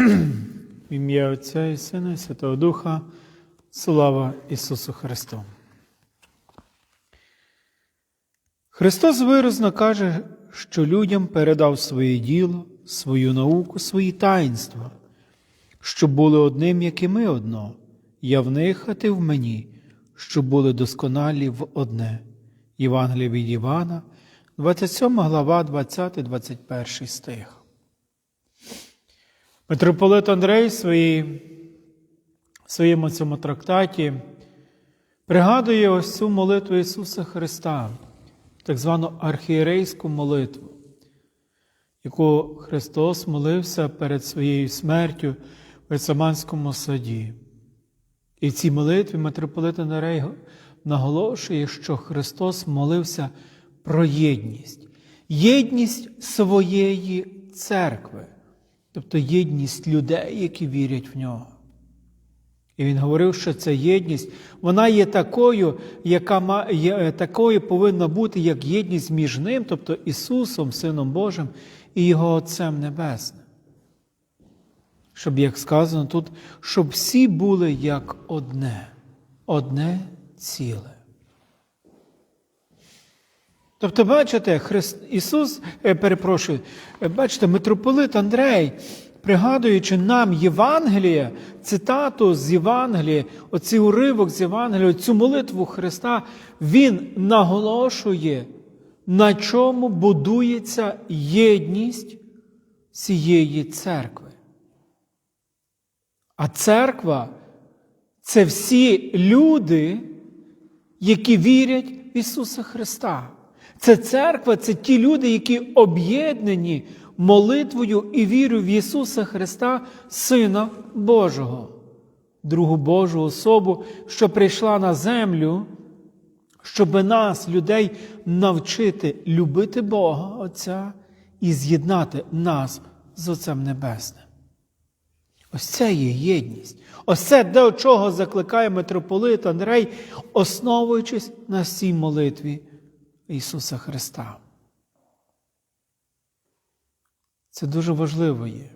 В ім'я Отця і Сина і Святого Духа. Слава Ісусу Христу. Христос виразно каже, що людям передав своє діло, свою науку, свої таїнства, щоб були одним, як і ми одно, я в них, а ти в мені, щоб були досконалі в одне. Євангелія від Івана, 27 глава, 20-21 стих. Митрополит Андрей в своєму цьому трактаті пригадує ось цю молитву Ісуса Христа, так звану архієрейську молитву, яку Христос молився перед своєю смертю в Гецаманському саді. І в цій молитві митрополит Андрей наголошує, що Христос молився про єдність, єдність своєї церкви тобто єдність людей, які вірять в нього. І він говорив, що ця єдність, вона є такою, яка є, такою повинна бути, як єдність між ним, тобто Ісусом, Сином Божим і Його Отцем Небесним. Щоб, як сказано тут, щоб всі були як одне, одне ціле. Тобто, бачите, Христ, Ісус, е, перепрошую, е, бачите, митрополит Андрей, пригадуючи нам Євангелія, цитату з Євангелія, оцей уривок з Євангелія, цю молитву Христа, Він наголошує, на чому будується єдність цієї церкви. А церква це всі люди, які вірять в Ісуса Христа. Це церква, це ті люди, які об'єднані молитвою і вірою в Ісуса Христа, Сина Божого, другу Божу особу, що прийшла на землю, щоб нас, людей, навчити любити Бога Отця і з'єднати нас з Отцем Небесним. Ось це є єдність. Ось це до чого закликає митрополит Андрей, основуючись на цій молитві Ісуса Христа. Це дуже важливо є.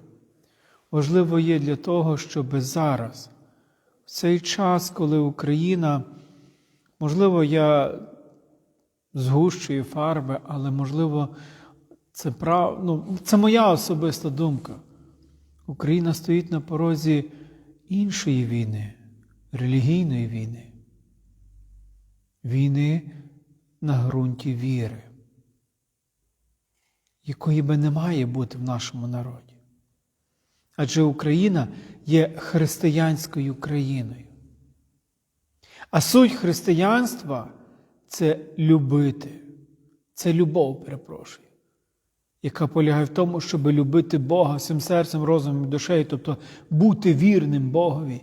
Важливо є для того, щоб зараз, в цей час, коли Україна, можливо, я згущую фарби, але можливо, це прав... ну, це моя особиста думка. Україна стоїть на порозі іншої війни, релігійної війни. Війни на ґрунті віри, якої би не має бути в нашому народі. Адже Україна є християнською країною. А суть християнства це любити, це любов, перепрошую, яка полягає в тому, щоб любити Бога всім серцем, розумом і душею, тобто бути вірним Богові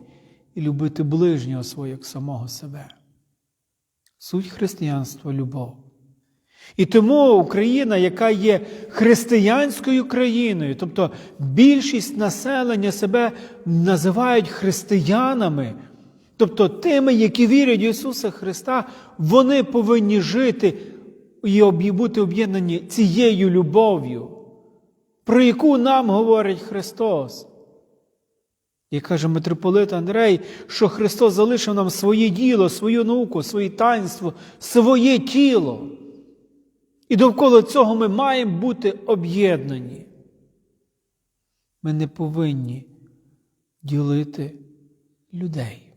і любити ближнього свого як самого себе. Суть християнства любов. І тому Україна, яка є християнською країною, тобто більшість населення себе називають християнами, тобто тими, які вірять в Ісуса Христа, вони повинні жити і бути об'єднані цією любов'ю, про яку нам говорить Христос. І каже митрополит Андрей, що Христос залишив нам своє діло, свою науку, своє таїнство, своє тіло. І довкола цього ми маємо бути об'єднані. Ми не повинні ділити людей.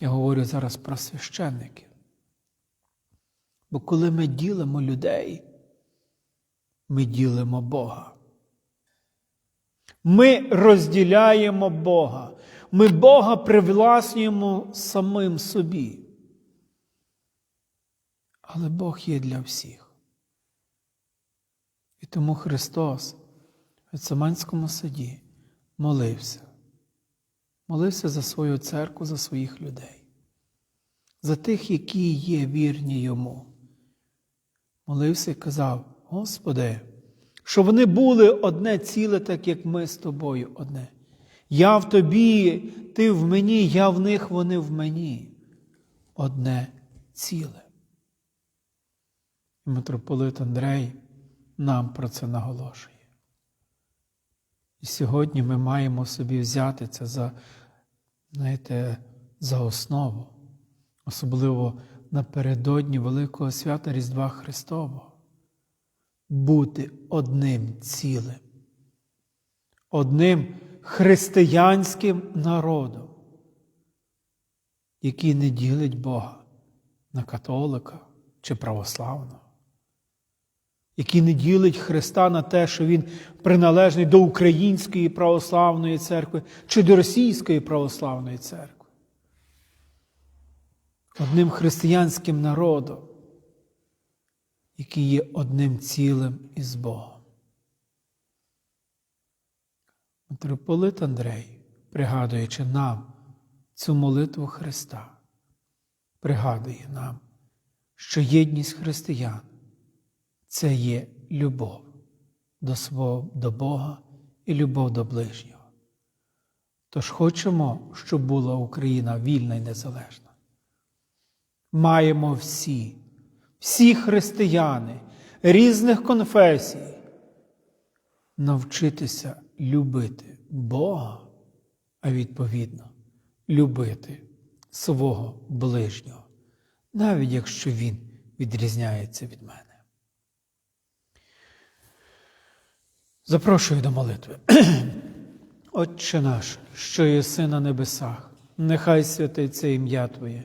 Я говорю зараз про священників. Бо коли ми ділимо людей, ми ділимо Бога. Ми розділяємо Бога. Ми Бога привласнюємо самим собі. Але Бог є для всіх. І тому Христос в Гециманському саді молився. Молився за свою церкву, за своїх людей, за тих, які є вірні йому. Молився і казав: Господи що вони були одне ціле, так як ми з тобою одне. Я в тобі, ти в мені, я в них, вони в мені. Одне ціле. Митрополит Андрей нам про це наголошує. І сьогодні ми маємо собі взяти це за, знаєте, за основу, особливо напередодні Великого свята Різдва Христового. Бути одним цілим, одним християнським народом, який не ділить Бога на католика чи православного, який не ділить Христа на те, що Він приналежний до Української православної церкви чи до Російської православної церкви. Одним християнським народом, який є одним цілим із Богом. Митрополит Андрей, пригадуючи нам цю молитву Христа, пригадує нам, що єдність християн це є любов до свого, до Бога і любов до ближнього. Тож хочемо, щоб була Україна вільна і незалежна. Маємо всі, всі християни різних конфесій навчитися любити Бога, а відповідно любити свого ближнього, навіть якщо він відрізняється від мене. Запрошую до молитви. Отче наш, що єси на небесах, нехай святиться ім'я Твоє,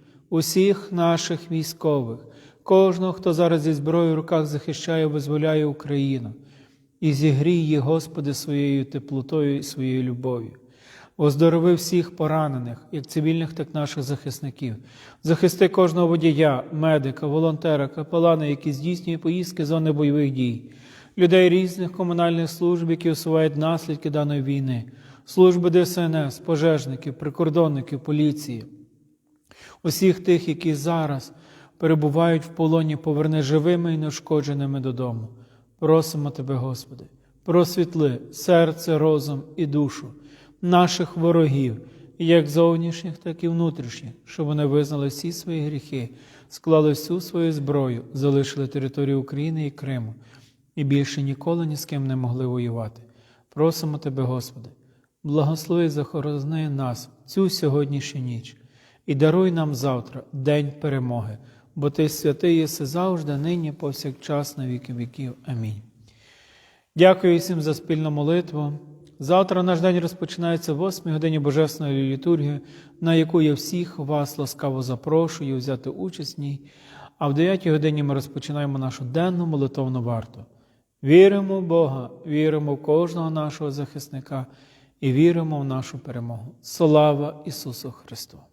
усіх наших військових, кожного, хто зараз зі зброєю в руках захищає, визволяє Україну, і зігрій її, Господи, своєю теплотою і своєю любов'ю. Оздорови всіх поранених, як цивільних, так і наших захисників. Захисти кожного водія, медика, волонтера, капелана, які здійснює поїздки зони бойових дій, людей різних комунальних служб, які усувають наслідки даної війни, служби ДСНС, пожежників, прикордонників, поліції, усіх тих, які зараз перебувають в полоні, поверни живими і неушкодженими додому. Просимо Тебе, Господи, просвітли серце, розум і душу наших ворогів, як зовнішніх, так і внутрішніх, щоб вони визнали всі свої гріхи, склали всю свою зброю, залишили територію України і Криму і більше ніколи ні з ким не могли воювати. Просимо Тебе, Господи, благослови захоронни нас цю сьогоднішню ніч і даруй нам завтра день перемоги, бо Ти святий єси завжди, нині, повсякчас, на віки віків. Амінь. Дякую всім за спільну молитву. Завтра наш день розпочинається в 8 годині Божественної літургії, на яку я всіх вас ласкаво запрошую взяти участь в ній. А в 9 годині ми розпочинаємо нашу денну молитовну варту. Віримо в Бога, віримо в кожного нашого захисника і віримо в нашу перемогу. Слава Ісусу Христу!